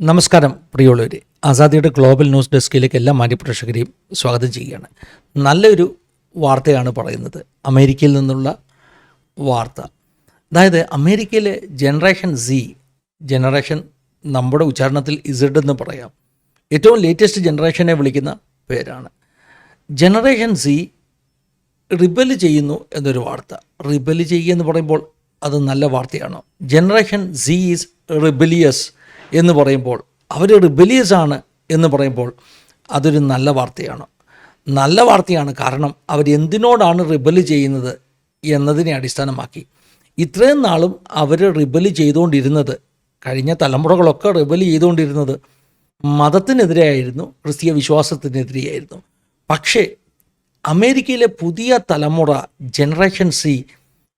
നമസ്കാരം പ്രിയമുള്ളവരെ. ആസാദിയുടെ global news ഡെസ്കിലേക്ക് എല്ലാ മാന്യപ്രേക്ഷകരെയും സ്വാഗതം ചെയ്യുകയാണ്. നല്ലൊരു വാർത്തയാണ് പറയുന്നത്. അമേരിക്കയിൽ നിന്നുള്ള വാർത്ത. അതായത് അമേരിക്കയിലെ ജനറേഷൻ സി ജനറേഷൻ നമ്മുടെ ഉച്ചാരണത്തിൽ ഇസഡ് എന്ന് പറയാം. ഏറ്റവും ലേറ്റസ്റ്റ് ജനറേഷനെ വിളിക്കുന്ന പേരാണ്. ജനറേഷൻ സി റിബൽ ചെയ്യുന്നു എന്നൊരു വാർത്ത. റിബൽ ചെയ്യുക എന്ന് പറയുമ്പോൾ അത് നല്ല വാർത്തയാണോ. ജനറേഷൻ സി ഈസ് റിബലിയസ് എന്ന് പറയുമ്പോൾ അവർ റിബലിയസ് ആണ് എന്ന് പറയുമ്പോൾ അതൊരു നല്ല വാർത്തയാണ്. നല്ല വാർത്തയാണ് കാരണം അവർ എന്തിനോടാണ് റിബൽ ചെയ്യുന്നത് എന്നതിനെ അടിസ്ഥാനമാക്കി. ഇത്രയും നാളും അവർ റിബൽ ചെയ്തുകൊണ്ടിരുന്നത് കഴിഞ്ഞ തലമുറകളൊക്കെ റിബൽ ചെയ്തുകൊണ്ടിരുന്നത് മതത്തിനെതിരെയായിരുന്നു ക്രിസ്തീയ വിശ്വാസത്തിനെതിരെയായിരുന്നു. പക്ഷേ അമേരിക്കയിലെ പുതിയ തലമുറ ജനറേഷൻ സി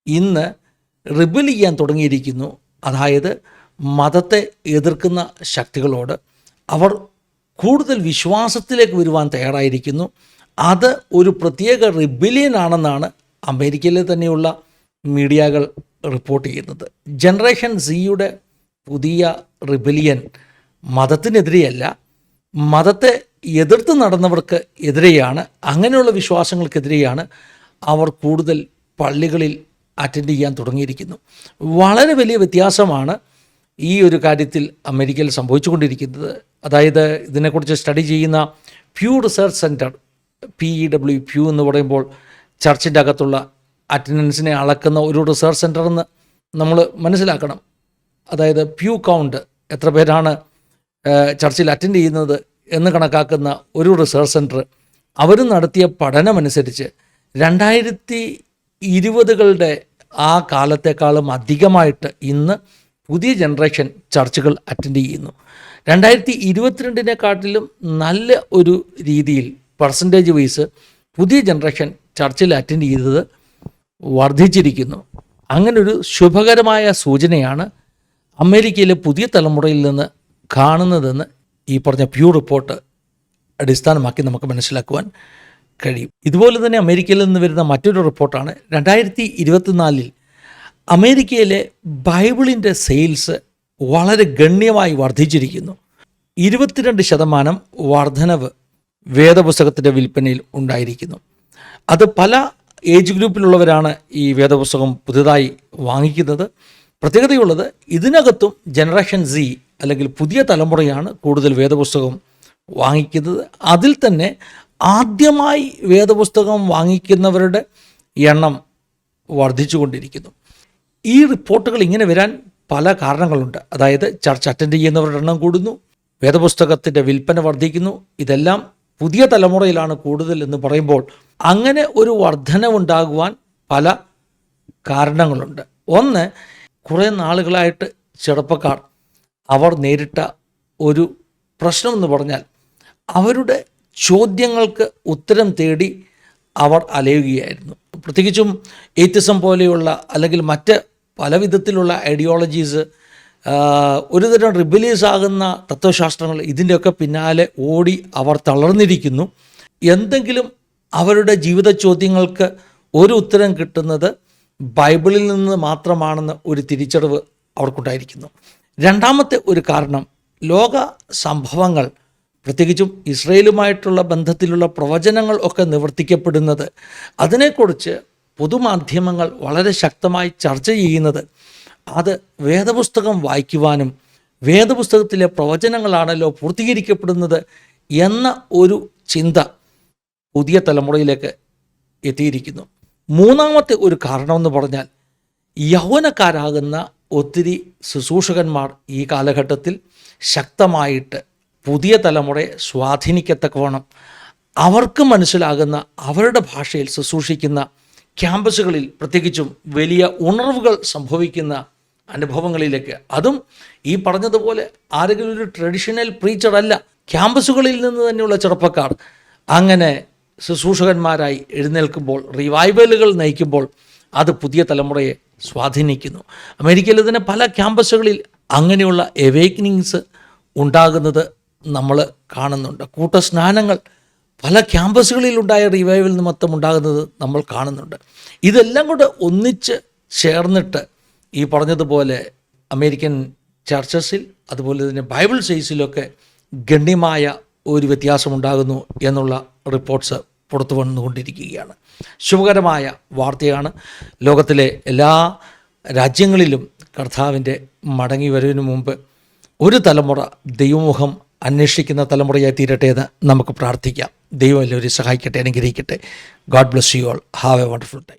ഇന്ന് റിബൽ ചെയ്യാൻ തുടങ്ങിയിരിക്കുന്നു. അതായത് മതത്തെ എതിർക്കുന്ന ശക്തികളോട് അവർ കൂടുതൽ വിശ്വാസത്തിലേക്ക് വരുവാൻ തയ്യാറായിരിക്കുന്നു. അത് ഒരു പ്രത്യേക റിബിലിയൻ ആണെന്നാണ് അമേരിക്കയിലെ തന്നെയുള്ള മീഡിയകൾ റിപ്പോർട്ട് ചെയ്യുന്നത്. ജനറേഷൻ സിയുടെ പുതിയ റിബിലിയൻ മതത്തിനെതിരെയല്ല മതത്തെ എതിർത്ത് നടന്നവർക്ക് എതിരെയാണ് അങ്ങനെയുള്ള വിശ്വാസങ്ങൾക്കെതിരെയാണ് അവർ കൂടുതൽ പള്ളികളിൽ അറ്റൻഡ് ചെയ്യാൻ തുടങ്ങിയിരിക്കുന്നു. വളരെ വലിയ വ്യത്യാസമാണ് ഈ ഒരു കാര്യത്തിൽ അമേരിക്കയിൽ സംഭവിച്ചുകൊണ്ടിരിക്കുന്നത് അതായത് ഇതിനെക്കുറിച്ച് സ്റ്റഡി ചെയ്യുന്ന Pew research center P E W Pew എന്ന് പറയുമ്പോൾ ചർച്ചിന്റെ അകത്തുള്ള അറ്റൻഡൻസിനെ അളക്കുന്ന ഒരു റിസർച്ച് സെന്റർ എന്ന് നമ്മൾ മനസ്സിലാക്കണം. അതായത് പ്യൂ കൗണ്ട് എത്ര പേരാണ് ചർച്ചിൽ അറ്റൻഡ് ചെയ്യുന്നത് എന്ന് കണക്കാക്കുന്ന ഒരു റിസർച്ച് സെന്റർ അവർ നടത്തിയ പഠനമനുസരിച്ച് രണ്ടായിരത്തി ഇരുപതുകളുടെ ആ കാലത്തെക്കാളും അധികമായിട്ട് ഇന്ന് പുതിയ ജനറേഷൻ ചർച്ചുകൾ അറ്റൻഡ് ചെയ്യുന്നു. രണ്ടായിരത്തി ഇരുപത്തിരണ്ടിനെക്കാട്ടിലും നല്ല ഒരു രീതിയിൽ പെർസെന്റേജ് വൈസ് പുതിയ ജനറേഷൻ ചർച്ചിൽ അറ്റൻഡ് ചെയ്തത് വർദ്ധിച്ചിരിക്കുന്നു. അങ്ങനൊരു ശുഭകരമായ സൂചനയാണ് അമേരിക്കയിലെ പുതിയ തലമുറയിൽ നിന്ന് കാണുന്നതെന്ന് ഈ പറഞ്ഞ പ്യൂ റിപ്പോർട്ട് അടിസ്ഥാനമാക്കി നമുക്ക് മനസ്സിലാക്കുവാൻ കഴിയും. ഇതുപോലെ തന്നെ അമേരിക്കയിൽ നിന്ന് വരുന്ന മറ്റൊരു റിപ്പോർട്ടാണ് രണ്ടായിരത്തി ഇരുപത്തിനാലിൽ അമേരിക്കയിലെ ബൈബിളിന്റെ സെയിൽസ് വളരെ ഗണ്യമായി വർദ്ധിച്ചിരിക്കുന്നു. ഇരുപത്തിരണ്ട് ശതമാനം വർധനവ് വേദപുസ്തകത്തിന്റെ വിൽപ്പനയിൽ ഉണ്ടായിരിക്കുന്നു. അത് പല ഏജ് ഗ്രൂപ്പിലുള്ളവരാണ് ഈ വേദപുസ്തകം പുതുതായി വാങ്ങിക്കുന്നത്. പ്രത്യേകതയുള്ളത് ഇതിനകത്തും ജനറേഷൻ സി അല്ലെങ്കിൽ പുതിയ തലമുറയാണ് കൂടുതൽ വേദപുസ്തകം വാങ്ങിക്കുന്നത്. അതിൽ തന്നെ ആദ്യമായി വേദപുസ്തകം വാങ്ങിക്കുന്നവരുടെ എണ്ണം വർദ്ധിച്ചുകൊണ്ടിരിക്കുന്നു. ഈ റിപ്പോർട്ടുകൾ ഇങ്ങനെ വരാൻ പല കാരണങ്ങളുണ്ട്. അതായത് ചർച്ച് അറ്റൻഡ് ചെയ്യുന്നവരുടെ എണ്ണം കൂടുന്നു വേദപുസ്തകത്തിന്റെ വിൽപ്പന വർദ്ധിക്കുന്നു. ഇതെല്ലാം പുതിയ തലമുറയിലാണ് കൂടുതൽ എന്ന് പറയുമ്പോൾ അങ്ങനെ ഒരു വർധനവുണ്ടാകുവാൻ പല കാരണങ്ങളുണ്ട്. ഒന്ന് കുറേ നാളുകളായിട്ട് ചെറുപ്പക്കാർ അവർ നേരിട്ട ഒരു പ്രശ്നം എന്ന് പറഞ്ഞാൽ അവരുടെ ചോദ്യങ്ങൾക്ക് ഉത്തരം തേടി അവർ അലയുകയായിരുന്നു. പ്രത്യേകിച്ചും എയ്ത്തിസം പോലെയുള്ള അല്ലെങ്കിൽ മറ്റ് പല വിധത്തിലുള്ള ഐഡിയോളജീസ് ഒരുതരം റിബലീസ് ആകുന്ന തത്വശാസ്ത്രങ്ങൾ ഇതിന്റെയൊക്കെ പിന്നാലെ ഓടി അവർ തളർന്നിരിക്കുന്നു. എന്തെങ്കിലും അവരുടെ ജീവിത ചോദ്യങ്ങൾക്ക് ഒരു ഉത്തരം കിട്ടുന്നത് ബൈബിളിൽ നിന്ന് മാത്രമാണെന്ന് ഒരു തിരിച്ചറിവ് അവർക്കുണ്ടായിരിക്കുന്നു. രണ്ടാമത്തെ ഒരു കാരണം ലോക സംഭവങ്ങൾ പ്രത്യേകിച്ചും ഇസ്രയേലുമായിട്ടുള്ള ബന്ധത്തിലുള്ള പ്രവചനങ്ങൾ ഒക്കെ നിവർത്തിക്കപ്പെടുന്നത് അതിനെക്കുറിച്ച് പൊതുമാധ്യമങ്ങൾ വളരെ ശക്തമായി ചർച്ച ചെയ്യുന്നത് അത് വേദപുസ്തകം വായിക്കുവാനും വേദപുസ്തകത്തിലെ പ്രവചനങ്ങളാണല്ലോ പൂർത്തീകരിക്കപ്പെടുന്നത് എന്ന ഒരു ചിന്ത പുതിയ തലമുറയിലേക്ക് എത്തിയിരിക്കുന്നു. മൂന്നാമത്തെ ഒരു കാരണമെന്ന് പറഞ്ഞാൽ യൗവനക്കാരാകുന്ന ഒത്തിരി ശുശ്രൂഷകന്മാർ ഈ കാലഘട്ടത്തിൽ ശക്തമായിട്ട് പുതിയ തലമുറയെ സ്വാധീനിക്കത്തക്കവണ്ണം അവർക്ക് മനസ്സിലാകുന്ന അവരുടെ ഭാഷയിൽ ശുശ്രൂഷിക്കുന്ന ക്യാമ്പസുകളിൽ പ്രത്യേകിച്ചും വലിയ ഉണർവുകൾ സംഭവിക്കുന്ന അനുഭവങ്ങളിലേക്ക്. അതും ഈ പറഞ്ഞതുപോലെ ആരെങ്കിലും ഒരു ട്രഡീഷണൽ പ്രീച്ചറല്ല ക്യാമ്പസുകളിൽ നിന്ന് തന്നെയുള്ള ചെറുപ്പക്കാർ. അങ്ങനെ ശുശ്രൂഷകന്മാരായി എഴുന്നേൽക്കുമ്പോൾ റിവൈവലുകൾ നയിക്കുമ്പോൾ അത് പുതിയ തലമുറയെ സ്വാധീനിക്കുന്നു. അമേരിക്കയിലെ തന്നെ പല ക്യാമ്പസുകളിൽ അങ്ങനെയുള്ള എവേക്കനിങ്സ് ഉണ്ടാകുന്നത് നമ്മൾ കാണുന്നുണ്ട്. കൂട്ടസ്നാനങ്ങൾ പല ക്യാമ്പസുകളിലുണ്ടായ റിവൈവൽ നിമിത്തം ഉണ്ടാകുന്നത് നമ്മൾ കാണുന്നുണ്ട്. ഇതെല്ലാം കൂടെ ഒന്നിച്ച് ചേർന്നിട്ട് ഈ പറഞ്ഞതുപോലെ അമേരിക്കൻ ചർച്ചസിൽ അതുപോലെ തന്നെ ബൈബിൾ സൈസിലൊക്കെ ഗണ്യമായ ഒരു വ്യത്യാസമുണ്ടാകുന്നു എന്നുള്ള റിപ്പോർട്ട്സ് പുറത്തു വന്നുകൊണ്ടിരിക്കുകയാണ്. ശുഭകരമായ വാർത്തയാണ്. ലോകത്തിലെ എല്ലാ രാജ്യങ്ങളിലും കർത്താവിന്റെ മടങ്ങി വരുവിന് മുമ്പ് ഒരു തലമുറ ദൈവമുഖം അന്വേഷിക്കുന്ന തലമുറയായി തീരട്ടെ എന്ന് നമുക്ക് പ്രാർത്ഥിക്കാം. ദൈവം എല്ലാവരെയും സഹായിക്കട്ടെ അനുഗ്രഹിക്കട്ടെ. God bless you all have a wonderful time